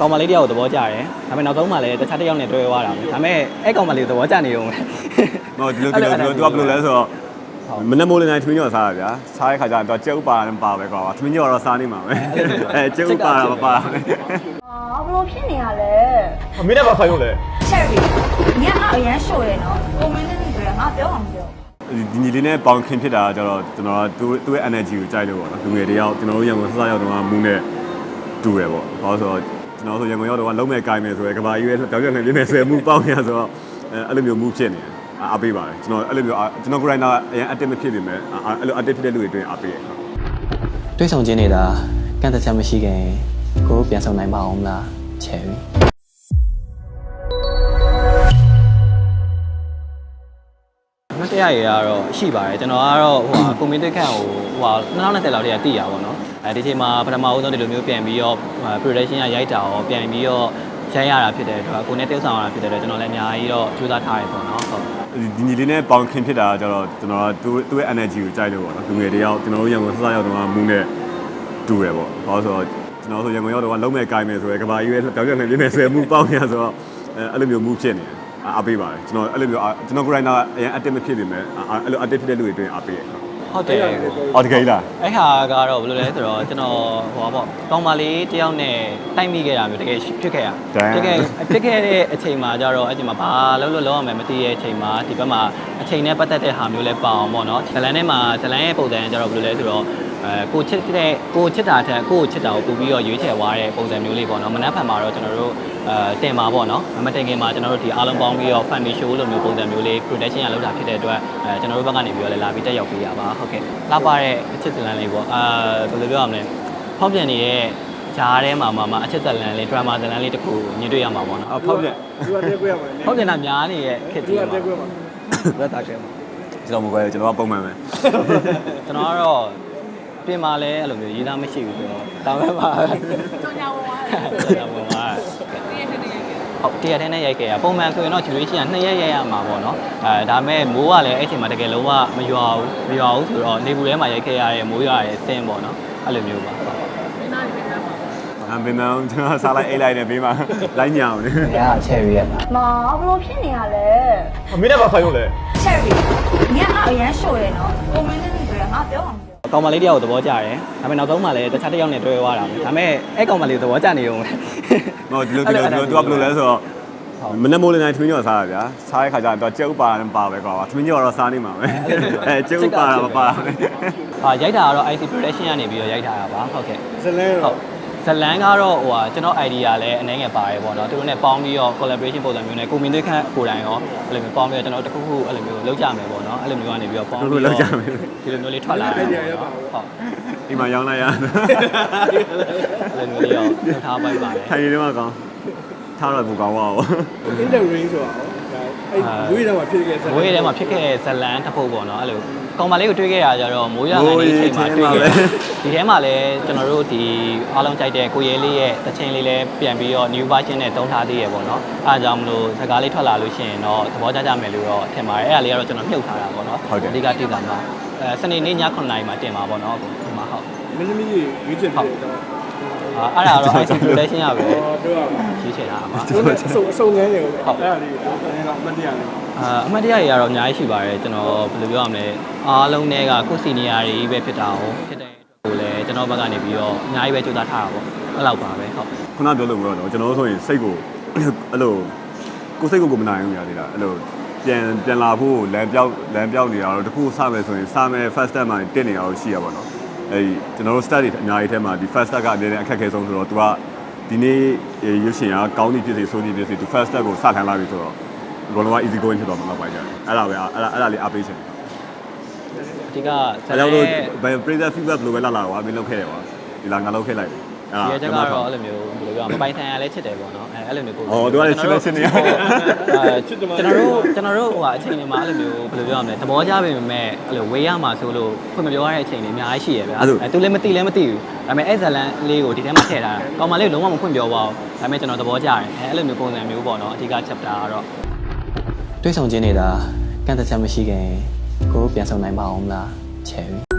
ကောင်မလေးတယောက်ကိုသဘောကျတယ်ဒါပေမဲ့နောက်ဆုံးမှလည်းတခြားတစ်ယောက်နဲ့တွေ့သွားတာပဲဒါပေမဲ့အဲ့ကောင်မလေးကိုသဘောကျနေုံပဲဟောဒီလိုဒီလိုဒီလိုသူကဘယ်လိုလဲဆိုတော့မနေ့မိုးလင်းတိုင်းထမင်းကျော်စားရဗျာစားတဲ့ခါကျတော့သူကကြက်ဥပါတာမပါပဲကွာထမင်းကျော်တော့စားနေမှာပဲအဲကြက်ဥပါတာမပါဘူးအာဘလို့ဖြစ်နေရလဲအမေနဲ့ဘာဆိုင်လို့လဲချက်ရီညကအရန်ရှို့တယ်နော်ကိုမင်းနဲ့နေကြငါပြောအောင်ပြောဒီညီလေးနဲ့ပေါင်ခင်ဖြစ်တာကျတော့ကျွန်တော်ကသူ့သူ့ရဲ့ energy ကိုကြိုက်လို့ပေါ့နော်လူငယ်တယောက်ကျွန်တော်တို့ရန်ကုန်စစရောက်တော့မူးနဲ့တူရပေါ့ဘာလို့ဆိုတော့ ကျွန်တော်ဆိုရန်ကုန်ရောက်တော့လုံးမဲ့ကိုင်းမယ်ဆိုရယ်ကဘာကြီးပဲတောက်ရက်နေပြင်းမယ်ဆိုရယ်မူပေါင်းရဆိုတော့အဲအဲ့လိုမျိုးမူဖြစ်နေတယ်အားပေးပါတယ်ကျွန်တော်အဲ့လိုမျိုးကျွန်တော် grinder အရင် active မဖြစ်ပေမဲ့အဲ့လို active ဖြစ်တဲ့လူတွေအတွင်းအားပေးရဟုတ်တွေးဆောင်ခြင်းနေတာကန့်သက်ချက်မရှိခင်ကိုယ်ပြန်ဆောင်နိုင်ပါအောင်မလားချယ်ရီ မတရားရကတော့ရှိပါတယ်ကျွန်တော်ကတော့ဟိုဟာကွန်မင်းတစ်ခန့်ကိုဟိုဟာ2020လောက်တည်းကတည်ရပါတော့အဲဒီချိန်မှာပထမဦးဆုံးဒီလိုမျိုးပြန်ပြီးတော့ production ရရိုက်တာရောပြန်ပြီးတော့ရိုက်ရတာဖြစ်တဲ့အတွက်ကိုယ်နဲ့တက်ဆောင်ရတာဖြစ်တဲ့အတွက်ကျွန်တော်လည်းအများကြီးတော့ကြိုးစားထားရပေါ့နော်ဟုတ်ဒီညီလေးနဲ့ပေါင်ခင်ဖြစ်တာကျတော့ကျွန်တော်ကသူ့သူ့ရဲ့ energy ကိုကြိုက်လို့ပေါ့နော်လူငယ်တယောက်ကျွန်တော်တို့ရန်ကုန်စစရောက်တော့မူးနဲ့တူရပေါ့ဘာလို့ဆိုတော့ကျွန်တော်ဆိုရန်ကုန်ရောက်တော့လုံးမဲ့ကိုင်းမယ်ဆိုရယ်ကဘာကြီးပဲတောက်ရက်နေပြင်းမယ်ဆိုရယ်မူပေါင်းရဆိုတော့အဲအဲ့လိုမျိုးမူဖြစ်နေတယ် အားပေးပါတယ်ကျွန်တော်အဲ့လိုမျိုးကျွန်တော် grinder အရင် active မဖြစ်ပေမဲ့အဲ့လို active ဖြစ်တဲ့လူတွေအတွင်းအားပေးရဟုတ်ဟုတ်တယ်အော်တကယ်လားအဲ့ဟာကတော့ဘယ်လိုလဲဆိုတော့ကျွန်တော်ဟိုပါပေါ့ကောင်းမလေးတယောက်နဲ့တိုက်မိခဲ့တာမျိုးတကယ်ဖြစ်ခဲ့ရဖြစ်ခဲ့ဖြစ်ခဲ့တဲ့အချိန်မှာကျတော့အဲ့ဒီမှာဘာလုံးလို့လုံးအောင်မသိရဲ့အချိန်မှာဒီဘက်မှာအချိန်နဲ့ပတ်သက်တဲ့ဟာမျိုးလဲပါအောင်ပေါ့နော်ဇလန်ထဲမှာဇလန်ရဲ့ပုံစံကျတော့ဘယ်လိုလဲဆိုတော့ အဲကိုချစ်တဲ့ကိုချစ်တာထက်ကိုချစ်တာကိုပို့ပြီးတော့ရွေးချယ်သွားတဲ့ပုံစံမျိုးလေးပေါ့နော်မနက်ဖြန်မှာတော့ကျွန်တော်တို့အဲတင်ပါပေါ့နော်မတင်ခင်မှာကျွန်တော်တို့ဒီအားလုံးပေါင်းပြီးတော့ family show လိုမျိုးပုံစံမျိုးလေး production ရလုပ်တာဖြစ်တဲ့အတွက်အဲကျွန်တော်တို့ဘက်ကနေပြီးတော့လည်းလာပြီးတက်ရောက်ပေးရပါဟုတ်ကဲ့လာပါတဲ့အချစ်ဇလန်လေးပေါ့အာဘယ်လိုပြောရမလဲဖောက်ပြန်နေတဲ့ဂျားထဲမှာမှမအချစ်ဇလန်လေး drama ဇလန်လေးတစ်ခုမြင်တွေ့ရမှာပေါ့နော်အော်ဖောက်ပြန်သူကတက်ခွဲရမှာဖောက်ပြန်တာများနေတဲ့ခက်သူကြီးကတက်ခွဲမှာဘယ်တာကဲမှာကျွန်တော်မကွဲကျွန်တော်ကပုံမှန်ပဲကျွန်တော်ကတော့ ပြင်มาလဲအဲ့လိုမျိုးရေးသားမရှိဘူးဆိုတော့တောင်းပဲပါကြောင်ညာဝင်သွားတယ်ကြောင်ညာဝင်သွားတယ်တရက်ထဲနဲ့ရိုက်ခဲ့ရပုံမှန်ဆိုရင်တော့ duration က2ရက်ရိုက်ရမှာပေါ့နော်အဲဒါပေမဲ့မိုးကလည်းအဲ့ချိန်မှာတကယ်လုံးဝမရွာဘူးမရွာဘူးဆိုတော့နေပူထဲမှာရိုက်ခဲ့ရတဲ့မိုးရွာရဲ့ဆင်းပေါ့နော်အဲ့လိုမျိုးပါဟုတ်အမ်ဘင်နောင်ကျွန်တော်စားလိုက်အိတ်လိုက်နေပြီးမှလိုက်ညောင်းနေရချယ်ရီရဲ့မှာမာဘလို့ဖြစ်နေရလဲအမေနဲ့ဘာဆိုင်လို့လဲချက်ရီညကအရန်ရှို့တယ်နော်ကိုမင်းနဲ့နေကြငါပြောအောင်ပြော ကောင်မလေးတယောက်ကိုသဘောကျတယ်ဒါပေမဲ့နောက်ဆုံးမှလည်းတခြားတစ်ယောက်နဲ့တွေ့သွားတာပဲဒါပေမဲ့အဲ့ကောင်မလေးကိုသဘောကျနေုံပဲဟောဒီလိုဒီလိုဒီလိုသူကဘယ်လိုလဲဆိုတော့မနေ့မိုးလင်းတိုင်းထမင်းကျော်စားရဗျာစားတဲ့ခါကျတော့ကြက်ဥပါတာမပါပဲကွာထမင်းကျော်တော့စားနေမှာပဲအဲကြက်ဥပါတာမပါဘူးအာရိုက်တာကတော့ IC production ကနေပြီးတော့ရိုက်ထားတာပါဟုတ်ကဲ့ဇလန်းဟုတော့တ်ဇ လန်ကတော့ဟိုဟာကျွန်တော် idea လည်းအနေငယ်ပါတယ်ပေါ့နော်သူတို့နဲ့ပေါင်းပြီးတော့ collaboration ပုံစံမျိုးနဲ့ကိုမင်းသွေးခန့်ကိုယ်တိုင်ရောအဲ့လိုမျိုးပေါင်းပြီးတော့ကျွန်တော်တခုခုအဲ့လိုမျိုးလုပ်ကြမယ်ပေါ့နော်အဲ့လိုမျိုးကနေပြီးတော့ပေါင်းပြီးတော့ဒီလိုမျိုးလေးထွက်လာတယ်ပေါ့နော်ဟုတ်ဒီမှာရောင်းလိုက်ရအဲ့လိုမျိုးလေးရောလုပ်ထားပိုက်ပါတယ်ထိုင်နေတော့ကောင်းထားတော့ဘူကောင်းပါဘူးအင်တာရင်းဆိုတာ အဲ့ဝေးတယ်မှာဖြစ်ခဲ့စဝေးထဲမှာဖြစ်ခဲ့တဲ့ဇလန်တစ်ပုတ်ပေါ့နော်အဲ့လိုကောင်မလေးကိုတွေ့ခဲ့ရကြတော့မိုးရွာကန်ဒီအချိန်မှာတွေ့ခဲ့ဒီထဲမှာလည်းကျွန်တော်တို့ဒီအားလုံးကြိုက်တဲ့ကိုရဲလေးရဲ့တချင်းလေးလည်းပြန်ပြီးတော့ new version နဲ့တုံးထားသေးရပေါ့နော်အဲဒါကြောင့်မလို့စကားလေးထွက်လာလို့ရှိရင်တော့သဘောကျကြမယ်လို့တော့ထင်ပါတယ်အဲ့ဒါလေးကတော့ကျွန်တော်မြုပ်ထားတာပေါ့နော်အဓိကတိတာမှာအဲစနေနေ့ည9:00နာရီမှာတင်ပါပေါ့နော်ဒီမှာဟုတ်မင်းသမီးကြီးရွေးချယ်ပြီးတော့ အဲ့ဒါတော့ IC production ရပဲဟောတို့ကကြီးချင်တာပါသူကအစုံအစုံငန်းနေကိုအဲ့ဒါလေးတော့မတရားနေအာအမှတ်တရတွေကတော့အများကြီးရှိပါတယ်ကျွန်တော်ဘယ်လိုပြောရမလဲအားလုံးတွေကကိုယ်စီနီယာတွေပဲဖြစ်တာဟုတ်ဖြစ်တဲ့ကိုလည်းကျွန်တော်ဘက်ကနေပြီးတော့အများကြီးပဲကြိုးစားထားတာပေါ့အဲ့လောက်ပါပဲဟုတ်ခုနပြောလို့ပြောတော့ကျွန်တော်တို့ဆိုရင်စိတ်ကိုအဲ့လိုကိုစိတ်ကိုကိုမနိုင်ဘူးညာသေးတာအဲ့လိုပြန်ပြန်လာဖို့လမ်းပြောက်လမ်းပြောက်နေတာတော့တခုစမယ်ဆိုရင်စမယ် first step မှာတက်နေတာတော့ရှိရပါတော့ အဲ့ကျွန်တော်တို့ start တွေအများကြီးထဲမှာဒီ first step ကအများနဲ့အခက်အခဲဆုံးဆိုတော့ तू ကဒီနေ့ရွှေရှင်ကကောင်းသည့်ဖြစ်စေဆိုးသည့်ဖြစ်စေ तू first step ကိုစခံလာပြီဆိုတော့ဘလုံးက easy going ဖြစ်သွားမှာတော့ပါကြတယ်အဲ့ဒါပဲအဲ့ဒါအဲ့ဒါလေးအားပေးချင်တယ်အဓိကဇအဲ့လတော့န်လို့ရဲ့ဘယ် pressure feedback ဘယ်လိုပဲလာလာကွာမင်းလုပ်ခဲ့တယ်ကွာဒီလာငါလုပ်ခဲ့လိုက်အဲ့ ဒီချက်ကတော့အဲ့လိုမျိုးဘယ်လိုပြောမပိုင်ဆိုင်ရလဲချစ်တယ်ပေါ့နော်အဲအဲ့လိုမျိုးကိုအော်သူကလည်းချစ်လဲချစ်နေရအဲကျွန်တော်တို့ကျွန်တော်တို့ဟိုအချိန်တွေမှာအဲ့လိုမျိုးဘယ်လိုပြောရမလဲသဘောကျပေမဲ့အဲ့လိုဝေးရမှာဆိုလို့ဖွင့်မပြောရတဲ့အချိန်တွေအများကြီးရှိရဗျာအဲသူလည်းမသိလည်းမသိဘူးဒါပေမဲ့အဲ့ဇလန်လေးကိုဒီထဲမှာထည့်ထားတာကောင်မလေးလုံးဝမဖွင့်ပြောပါဘူးဒါပေမဲ့ကျွန်တော်သဘောကျတယ်အဲအဲ့လိုမျိုးပုံစံမျိုးပေါ့နော်အဓိက chapter ကတော့တွေးဆောင်ခြင်းနေတာကန့်သက်ချက်မရှိခင်ကိုပြန်ဆောင်နိုင်ပါအောင်မလားချယ်ရီ